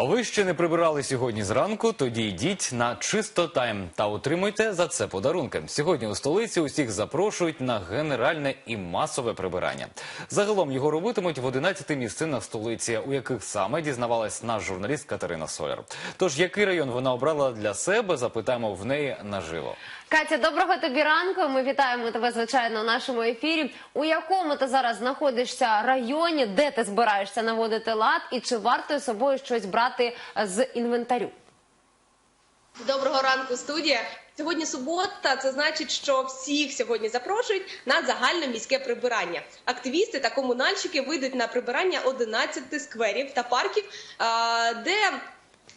А ви ще не прибирали сьогодні зранку? Тоді йдіть на чисто тайм та отримуйте за це подарунки. Сьогодні у столиці усіх запрошують на генеральне і масове прибирання. Загалом його робитимуть в 11 місцинах столиці, у яких саме дізнавалась наш журналіст Катерина Соляр. Тож який район вона обрала для себе, запитаємо в неї наживо. Катя, доброго тобі ранку. Ми вітаємо тебе, звичайно, у нашому ефірі. У якому ти зараз знаходишся районі, де ти збираєшся наводити лад, і чи варто з собою щось брати з інвентарю? Доброго ранку, студія. Сьогодні субота. Це значить, що всіх сьогодні запрошують на загальне міське прибирання. Активісти та комунальщики вийдуть на прибирання 11 скверів та парків, де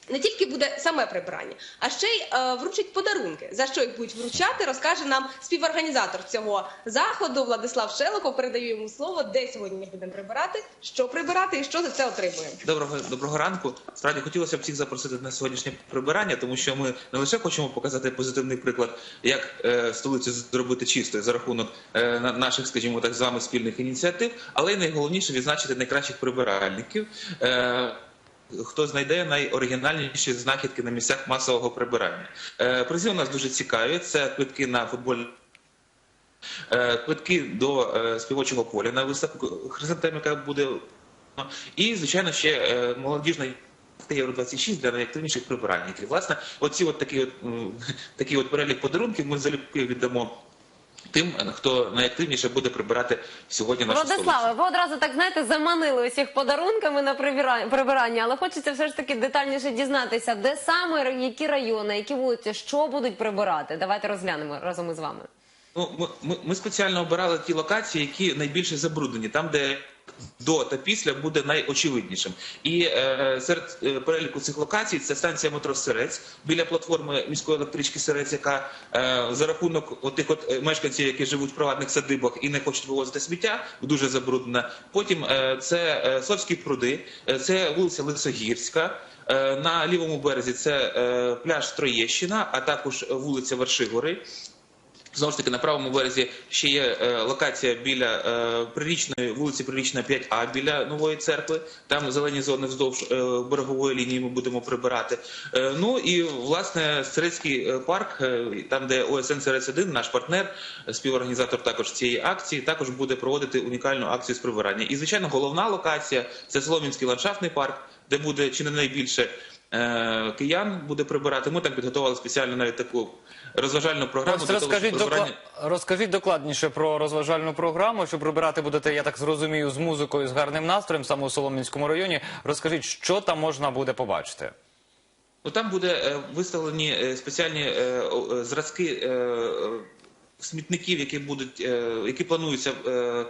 не тільки буде саме прибирання, а ще й е, вручать подарунки. За що їх будуть вручати, розкаже нам співорганізатор цього заходу Владислав Шелоков. Передаю йому слово, де сьогодні ми будемо прибирати, що прибирати і що за це отримуємо. Доброго доброго ранку. Справді хотілося б всіх запросити на сьогоднішнє прибирання, тому що ми не лише хочемо показати позитивний приклад, як е, столицю зробити чистою за рахунок е, на- наших, скажімо так, з вами спільних ініціатив, але й найголовніше відзначити найкращих прибиральників. Е, Хто знайде найоригінальніші знахідки на місцях масового прибирання? Е, призи у нас дуже цікаві. Це квитки на футболь Е, квитки до е, співочого поля на виставку Хризантем, яка буде. І, звичайно, ще молодіжна Євро 26 для найактивніших прибиральників. Власне, оці от такі от, м, такий от перелік подарунків ми залюбки віддамо тим, хто найактивніше буде прибирати сьогодні нашу столицю. Владиславе, ви одразу так знаєте, заманили усіх подарунками на прибира- прибирання, але хочеться все ж таки детальніше дізнатися, де саме які райони, які вулиці, що будуть прибирати. Давайте розглянемо разом із вами. Ну, ми, ми, ми спеціально обирали ті локації, які найбільше забруднені, там, де до та після буде найочевиднішим. І е, серед е, переліку цих локацій це станція метро Сирець біля платформи міської електрички Сирець, яка е, за рахунок отих от е, мешканців, які живуть в приватних садибах і не хочуть вивозити сміття, дуже забруднена. Потім е, це е, Совські пруди, це вулиця Лисогірська. На лівому березі це пляж Троєщина, а також вулиця Вершигори. Знову ж таки, на правому березі ще є е, локація біля е, прирічної вулиці Прирічна 5А біля нової церкви. Там зелені зони вздовж е, берегової лінії ми будемо прибирати. Ну і власне Сирецький парк, там де ОСН Сирець 1 наш партнер, співорганізатор також цієї акції, також буде проводити унікальну акцію з прибирання. І звичайно, головна локація це Солом'янський ландшафтний парк, де буде чи не найбільше. Е, Киян буде прибирати. Ми там підготували спеціально навіть таку розважальну програму. Ось для того, розкажіть, щоб прибирання- розкажіть докладніше про розважальну програму, що прибирати будете, я так зрозумію, з музикою, з гарним настроєм саме у Солом'янському районі. Розкажіть, що там можна буде побачити. Ну там буде е, виставлені е, спеціальні зразки смітників, які будуть, е, які плануються, е,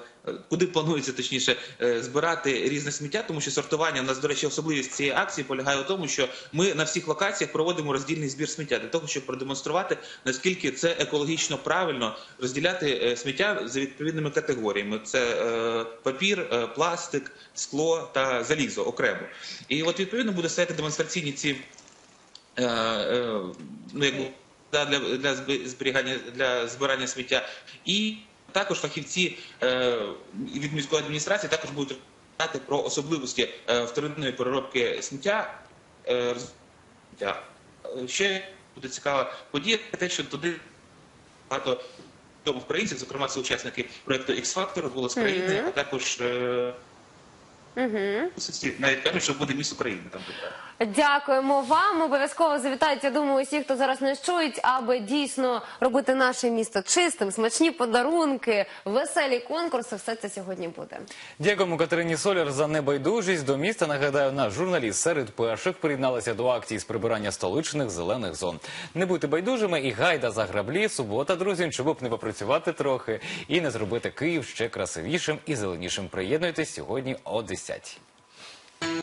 куди планується точніше е, збирати різне сміття, тому що сортування у нас, до речі, особливість цієї акції полягає у тому, що ми на всіх локаціях проводимо роздільний збір сміття для того, щоб продемонструвати наскільки це екологічно правильно розділяти сміття за відповідними категоріями: це папір, пластик, скло та залізо окремо. І от відповідно буде стояти демонстраційні ці ну, якби, да, для, для зберігання для збирання сміття. І також фахівці е, від міської адміністрації також будуть розповідати про особливості е, вторинної переробки сміття. Е, сміття. Е, Ще буде цікава подія, те, що туди багато українців, зокрема це учасники проєкту X-Factor, голос країни, а також е, навіть кажуть, що буде міст України там. Дякуємо вам. Обов'язково завітають. Я думаю, усі, хто зараз не чують, аби дійсно робити наше місто чистим, смачні подарунки, веселі конкурси. Все це сьогодні буде. Дякуємо Катерині Соляр за небайдужість до міста. Нагадаю, наш журналіст серед перших приєдналася до акції з прибирання столичних зелених зон. Не будьте байдужими і гайда за граблі. Субота, друзі, щоб не попрацювати трохи і не зробити Київ ще красивішим і зеленішим. Приєднуйтесь сьогодні о 10 2017.